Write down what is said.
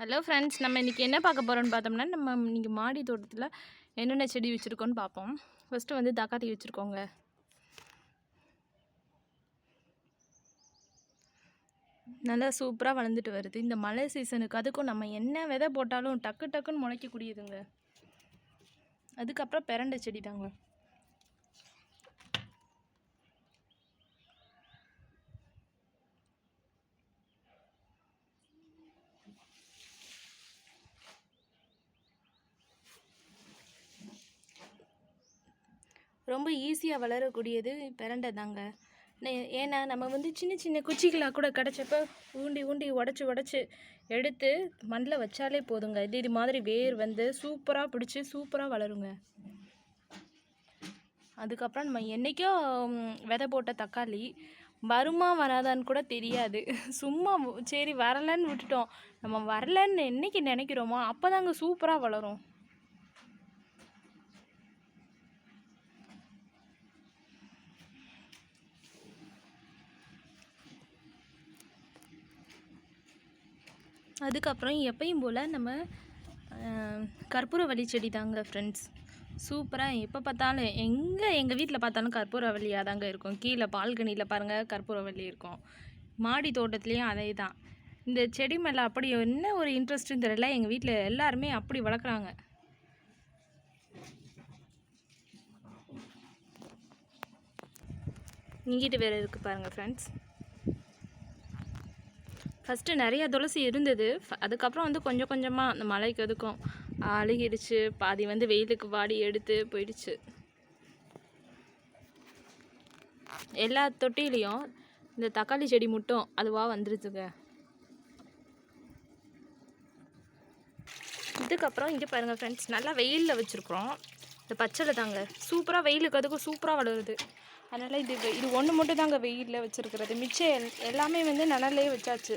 Hello friends நம்ம இன்றைக்கி என்ன பார்க்க போகிறோம்னு பார்த்தோம்னா நம்ம இன்றைக்கி மாடி தோட்டத்தில் என்னென்ன செடி வச்சுருக்கோன்னு பார்ப்போம். ஃபஸ்ட்டு வந்து தக்காளி வச்சுருக்கோங்க. நல்லா சூப்பராக வளர்ந்துட்டு வருது. இந்த மழை சீசனுக்கு அதுக்கும் நம்ம என்ன விதை போட்டாலும் டக்கு டக்குன்னு முளைக்கக்கூடியதுங்க. அதுக்கப்புறம் பிரண்டை செடி தாங்க. ரொம்ப ஈஸியாக வளரக்கூடியது பிரண்டை தாங்க ஏன்னா நம்ம வந்து சின்ன சின்ன குச்சிகளாக கூட கிடச்சப்ப ஊண்டி ஊண்டி உடச்சி உடச்சி எடுத்து மண்ணில் வச்சாலே போதுங்க. இது இது மாதிரி வேர் வந்து சூப்பராக பிடிச்சி சூப்பராக வளருங்க. அதுக்கப்புறம் நம்ம என்றைக்கோ விதை போட்ட தக்காளி வருமா வராதான்னு கூட தெரியாது. சும்மா சரி வரலன்னு விட்டுட்டோம். நம்ம வரலன்னு என்னைக்கு நினைக்கிறோமோ அப்போ தாங்க சூப்பராக வளரும். அதுக்கப்புறம் எப்பயும் போல் நம்ம கற்பூரவள்ளி செடி தாங்க ஃப்ரெண்ட்ஸ் சூப்பராக எப்போ பார்த்தாலும் எங்கே எங்கள் வீட்டில் பார்த்தாலும் கற்பூரவள்ளியாக தாங்க இருக்கும். கீழே பால்கனியில் பாருங்கள் கற்பூரவள்ளி இருக்கும். மாடி தோட்டத்துலேயும் அதே தான் இந்த செடி மேலே அப்படி என்ன ஒரு இன்ட்ரெஸ்ட்டுன்னு தெரியல. எங்கள் வீட்டில் எல்லாருமே அப்படி வளர்க்குறாங்க. இங்கிட்டு வேறு இருக்குது பாருங்கள் ஃப்ரெண்ட்ஸ் ஃபஸ்ட்டு நிறைய துளசி இருந்தது. அதுக்கப்புறம் வந்து கொஞ்சம் கொஞ்சமாக அந்த மலைக்கு அதுக்கும் அழுகிடுச்சு. பாதி வந்து வெயிலுக்கு வாடி எடுத்து போயிடுச்சு. எல்லா தொட்டிலையும் இந்த தக்காளி செடி மட்டும் அதுவாக வந்துருச்சுங்க. இதுக்கப்புறம் இங்கே பாருங்கள் ஃப்ரெண்ட்ஸ் நல்லா வெயிலில் வச்சுருக்குறோம். இந்த பச்சளை தாங்க சூப்பராக வெயிலுக்கு அதுக்கும் சூப்பராக வளருது. அதனால் இது வெ- இது ஒன்று மட்டும் தாங்க வெயிலில் வச்சுருக்கிறது. மிச்சம் எல்- எல்லாமே வந்து நிழல்லே வச்சாச்சு.